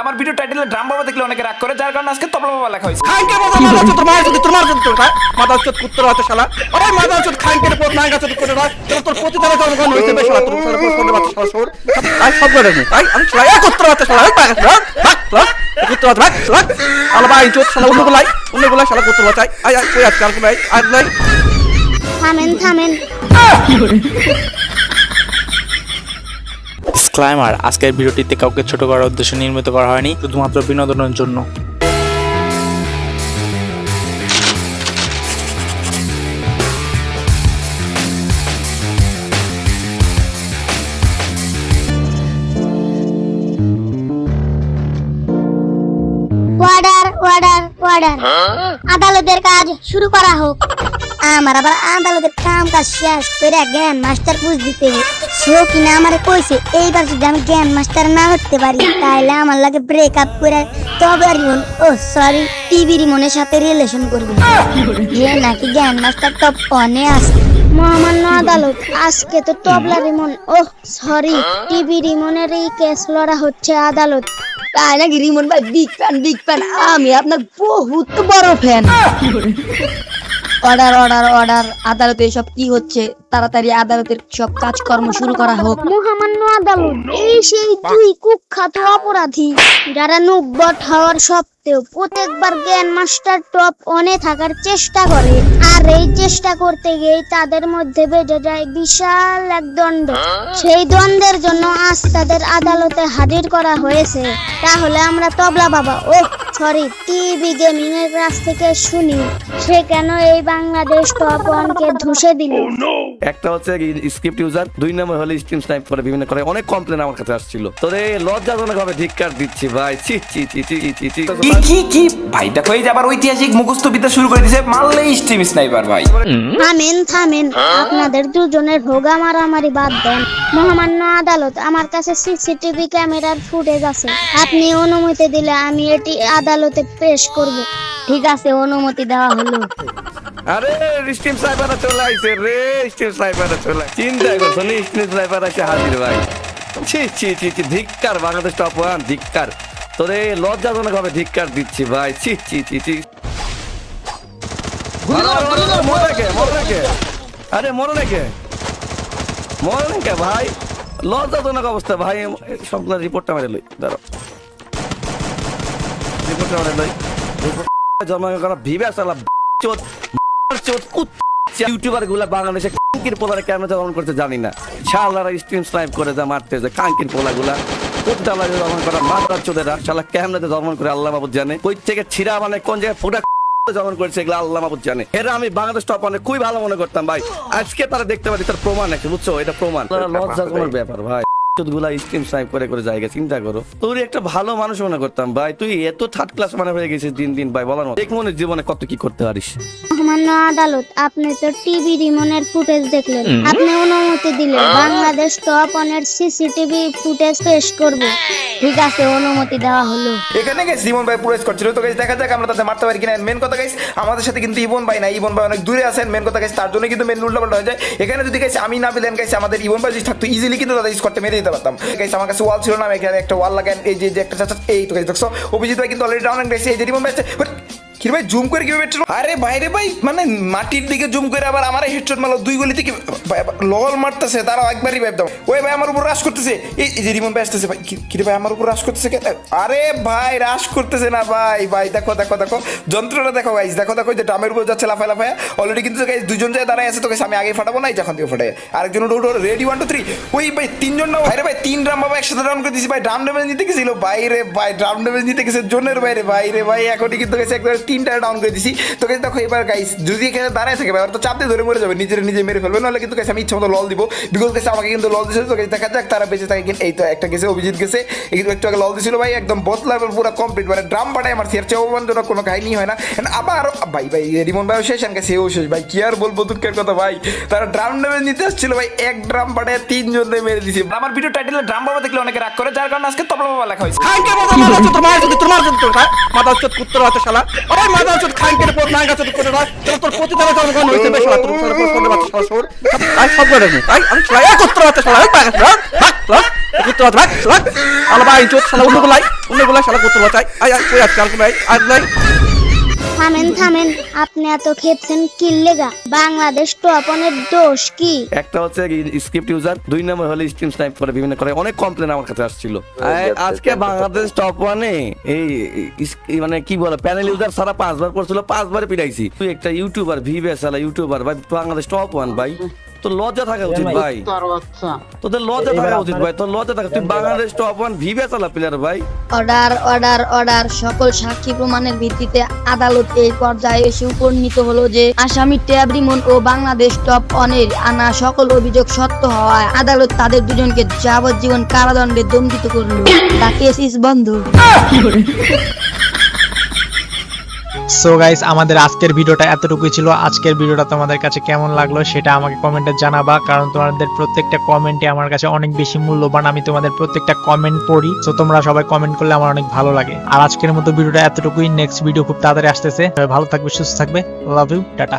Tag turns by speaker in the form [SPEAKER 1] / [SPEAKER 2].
[SPEAKER 1] আমার video টাইটেলে drum বাবা দেখলে অনেকে রাগ করে যার কারণে আজকে তবলা বাবা লেখা হয়েছে।
[SPEAKER 2] খানকে মাথা মাথা চোদ মার চোদ তোর হ্যাঁ মাথা চোদ কুত্তর আছে শালা। আরে মাথা চোদ করে না তোর তোর প্রতি তারা জনগণ হইছে বেশ তোর কোন শালা সর আই সব করে নি। আই আমি শালা এক কুত্তর আছে শালা ভাগ ভাগ ভাগ কুত্তর আছে ভাগ ভাগ। আলা ভাই চোদ শালা অন্য গুলাই অন্য গুলাই শালা কুত্তর আছে। আই আই কই আছে আই নাই।
[SPEAKER 3] থামেন থামেন।
[SPEAKER 4] ডিসক্লাইমার আজকের ভিডিওটিতে কাউকে ছোট করার উদ্দেশ্যে নির্মিত করা হয়নি শুধুমাত্র বিনোদনের জন্য।
[SPEAKER 3] অর্ডার অর্ডার অর্ডার আদালতের কাজ শুরু করা হোক। আমার আবার আদালতের কাম কাজ শেষ করে জ্ঞান মাস্টার বুঝ দিতে হবে। সে কিনা আমার কইছে, এইবার যদি আমি জ্ঞান মাস্টার না হতে পারি তাহলে আমার লাগে ব্রেক আপ করে তবে রিমন, ও সরি টিভি রিমনের সাথে রিলেশন করবে যে নাকি জ্ঞান মাস্টার টপ অনে আছে। মহামান্য আদালত, আজকে তো তবলা রিমন ও সরি টিভি রিমনের এই কেস লড়া হচ্ছে আদালত।
[SPEAKER 5] তাই নাকি রিমন ভাই বিগ ফ্যান বিগ ফ্যান আমি আপনার বহুত বড় ফ্যান অর্ডার অর্ডার অর্ডার আদালতে সব কি হচ্ছে? তাড়াতাড়ি আদালতের সব কাজকর্ম শুরু করা হোক।
[SPEAKER 3] মহামান্য আদালত এই সেই দুই কুখ্যাত অপরাধী যারা নব্বট হওয়ার সত্ত্বেও প্রত্যেকবার জ্ঞান মাস্টার টপ অনে থাকার চেষ্টা করে। আর এই চেষ্টা করতে গিয়ে তাদের মধ্যে বেঁধে যায় বিশাল এক দ্বন্দ্ব। সেই দ্বন্দ্বের জন্য আজ তাদের আদালতে হাজির করা হয়েছে। তাহলে আমরা তবলা বাবা ও সরি টিভি গেমিং এর কাছ থেকে শুনি সে কেন এই বাংলাদেশ টপ ওয়ানকে ধুষে দিল?
[SPEAKER 6] একটা হচ্ছে স্ক্রিপ্ট ইউজার দুই নম্বর হলে স্ট্রিম স্নাইপ করে বিভিন্ন করে অনেক কমপ্লেন আমার কাছে আসছিল। তোরে লজ্জাজনক ভাবে ধিক্কার দিচ্ছি ভাই ছি ছি ছি ছি ছি ছি
[SPEAKER 1] কি কি কি? ভাই দেখো এই যে আবার ঐতিহাসিক মুখস্থ বিদ্যা শুরু করে দিয়েছে মারলেই স্ট্রিম স্নাইপার ভাই।
[SPEAKER 3] থামেন থামেন আপনাদের দুজনের ভোগা মারামারি বাদ দেন। মহামান্য আদালত আমার কাছে সিসিটিভি ক্যামেরার ফুটেজ আছে। আপনি অনুমতি দিলে আমি এটি আদালতে পেশ করব।
[SPEAKER 5] ঠিক আছে অনুমতি দেওয়া হলো।
[SPEAKER 6] আরে স্ট্রিম স্নাইপার চলে আইছে রে স্ট্রিম স্নাইপার চলে চিন্তা করছ নি স্ট্রিম স্নাইপার আছে হাজির ভাই। ছি ছি ছি ছি ধিক্কার বাংলাদেশ টপ ওয়ান ধিক্কার। তোরে লজ্জাজনক ভাবে ধিক্কার দিচ্ছি ভাই। ছি ছি ছি ছি। মরে কে মরে কে আরে মরো নাকি ভাই? লজ্জাজনক অবস্থা ভাই সবগুলো রিপোর্টটা মারে লই রিপোর্টটা মারে লই। জন্ম করা ভিবে চোদ চোদ কুত ইউটিউবারগুলা বাংলাদেশে কাঙ্কির পোলারে কেন দমন করতে জানি না। শালারা স্ট্রিম স্নাইপ করে যা মারতে যে কাঙ্কির পোলা গুলা কোথালা দমন করা মাতার চোদেরা, শালা কেমনে করে আল্লাহ বাবুদ জানে। কই থেকে ছিড়া মানে কোন জায়গায় ফোটা দমন করেছে এগুলো আল্লাহ মাহবুদ জানে। এরা আমি বাংলাদেশ টপ অনেক খুবই ভালো মনে করতাম, ভাই। আজকে তারা দেখতে পাচ্ছি তার প্রমাণ আছে, বুঝছ? এটা প্রমাণ। লজ্জাজনক ব্যাপার, ভাই। গুলা স্ক্রিন স্নাইপ করে করে জায়গা চিন্তা করো। তোর একটা ভালো মানুষ মনে করতাম ভাই। তুই এত থার্ড ক্লাস মানে হয়ে গেছিস দিন দিন ভাই বলার মতো। দেখ মনে জীবনে কত কি করতে পারিস।
[SPEAKER 3] মহামান্য আদালত আপনি তো টিভি রিমনের ফুটেজ দেখলেন। আপনি অনুমতি দিলে বাংলাদেশ টপ অনের সিসিটিভি ফুটেজ পেশ করব।
[SPEAKER 5] ঠিক আছে অনুমতি দেওয়া হলো।
[SPEAKER 1] এখানে গেছি ইমন ভাই প্রবেশ করছিল তো গাইস দেখা যাক আমরা তাদের মারতে পারি কিনা। মেন কথা গাইস আমাদের সাথে কিন্তু ইবন ভাই না ইবন ভাই অনেক দূরে আছেন। মেন কথা গাইস তার জন্য কিন্তু মেন উল্টা পাল্টা হয়ে যায়। এখানে যদি গাইস আমি না পেলেন গাইস আমাদের ইবন ভাই যদি থাকতো ইজিলি কিন্তু তাদের মেরে দিতে। পারতাম গাইস আমার কাছে ওয়াল ছিল না আমি এখানে একটা ওয়াল লাগাই এই যে একটা এই তো গাইস দেখছ অভিজিৎ ভাই কিন্তু অলরেডি ডাউন গেছে এই যে আছে But কি ভাই জুম করে কীভাবে আরে বাইরে ভাই মানে মাটির দিকে জুম করে আবার আমার হেডশট মারলো, দুই গলি থেকে লল মারতেছে, তারাও একবারই ভাই দাও ওই ভাই আমার উপর রাশ করতেছে। এই যে রিমন ভাই আসতেছে ভাই, কি- ভাই, আমার উপর রাশ করতেছে আরে ভাই রাশ করতেছে না ভাই ভাই, দেখো দেখো দেখো, যন্ত্রটা দেখো গাইস দেখো দেখো যে ড্রামের উপর যাচ্ছে লাফায় লাফায়। অলরেডি কিন্তু গাইস দুজন যায় দাঁড়ায় আছে তো গাইস আমি আগে ফাটাবো না যখন থেকে ফাটাই আরেকজন উঠো রেডি ওয়ান টু থ্রি ওই ভাই, তিনজন না ভাই ভাই, তিন ড্রাম বাবা একসাথে ডাউন করে দিয়েছি ভাই ড্রাম ড্যামেজ নিতে গেছিল। বাইরে ভাই ড্রাম ড্যামেজ নিতে গেছে, জোনের বাইরে বাইরে ভাই এখনই কিন্তু গেছে একবার তিনটা ডাউন করে দিছি তো গেছে দেখো এবার গাইস যদি এখানে দাঁড়ায় থাকে ভাই ওর তো চাপ দিয়ে ধরে মরে যাবে নিজের নিজে মেরে ফেলবে নাহলে কিন্তু গেছে আমি ইচ্ছা মতো লল দিব বিকজ গেছে আমাকে কিন্তু লল দিছিল তো গেছে দেখা যাক তারা বেঁচে থাকে কিনা। এই তো একটা গেছে অভিজিৎ গেছে এই কিন্তু একটু আগে লল দিছিল ভাই একদম বোথ লেভেল পুরো কমপ্লিট মানে ড্রাম পাঠায় আমার এর চেয়ে অপমানজনক কোনো কাহিনী হয় না আবার ভাই ভাই রিমন ভাইও শেষ আনকে সেও শেষ ভাই কি আর বলব দুঃখের কথা ভাই তারা ড্রাম ড্যামেজ নিতে আসছিল ভাই এক ড্রাম পাঠায় তিনজন মেরে দিছে আমার ভিডিও টাইটেলে ড্রাম বাবা দেখলে অনেকে রাগ করে যার কারণে আজকে তবলা বাবা লেখা হয়েছে
[SPEAKER 2] খানকে মাথা মাথা চোদ মার চোদ তোর মার চোদ তোর হ্যাঁ মাথা চোদ কুত্তর আছে শালা আরে মাথা চোদ খাঙ্কের পর নাঙ্গা চোদ করে নয় তাহলে তোর প্রতিদানে জন্মগ্রহণ হয়েছে? বেশ তোর পর করে বাচ্চা শালা আই সব করে নি আই আমি শালা একত্র বাচ্চা শালা ভাগ ভাগ ভাগ একত্র ভাগ শালা আলো ভাই চোদ শালা অন্য গুলাই শালা কুত্র বাচ্চা আই আই কই আজকে ভাই আই নাই
[SPEAKER 3] থামেন থামেন আপনি এত খেপছেন কি লেগা? বাংলাদেশ টপনের দোষ কি?
[SPEAKER 6] একটা হচ্ছে স্ক্রিপ্ট ইউজার দুই নম্বর হলে স্ট্রিম স্নাইপ করে বিভিন্ন করে অনেক কমপ্লেন আমার কাছে আসছিল। আজকে বাংলাদেশ টপ ওয়ানে এই মানে কি বলে প্যানেল ইউজার সারা পাঁচবার করছিল পাঁচবার পিটাইছি। তুই একটা ইউটিউবার ভিবে সালা ইউটিউবার ভাই বাংলাদেশ টপ ওয়ান ভাই। তোর লজ্জা থাকা উচিত ভাই। তোদের লজ্জা থাকা উচিত ভাই তোর লজ্জা থাকা তুই বাংলাদেশ টপ ওয়ান ভিভে চালা প্লেয়ার ভাই।
[SPEAKER 5] অর্ডার অর্ডার অর্ডার সকল সাক্ষী প্রমাণের ভিত্তিতে আদালত এই পর্যায়ে এসে উপনীত হলো যে আসামি ট্যাব রিমন ও বাংলাদেশ টপ অনের আনা সকল অভিযোগ সত্য হওয়ায় আদালত তাদের দুজনকে যাবজ্জীবন কারাদণ্ডে দণ্ডিত করল। তা কেস ইস বন্ধ
[SPEAKER 7] সো গাইস আমাদের আজকের ভিডিওটা এতটুকুই ছিল। আজকের ভিডিওটা তোমাদের কাছে কেমন লাগল সেটা আমাকে কমেন্টে জানাবা, কারণ তোমাদের প্রত্যেকটা কমেন্টে আমার কাছে অনেক বেশি মূল্যবান। আমি তোমাদের প্রত্যেকটা কমেন্ট পড়ি তো তোমরা সবাই কমেন্ট করলে আমার অনেক ভালো লাগে। আর আজকের মতো ভিডিওটা এতটুকুই। নেক্সট ভিডিও খুব তাড়াতাড়ি আসতেছে। ভালো থাকবে, সুস্থ থাকবে। Love you tata.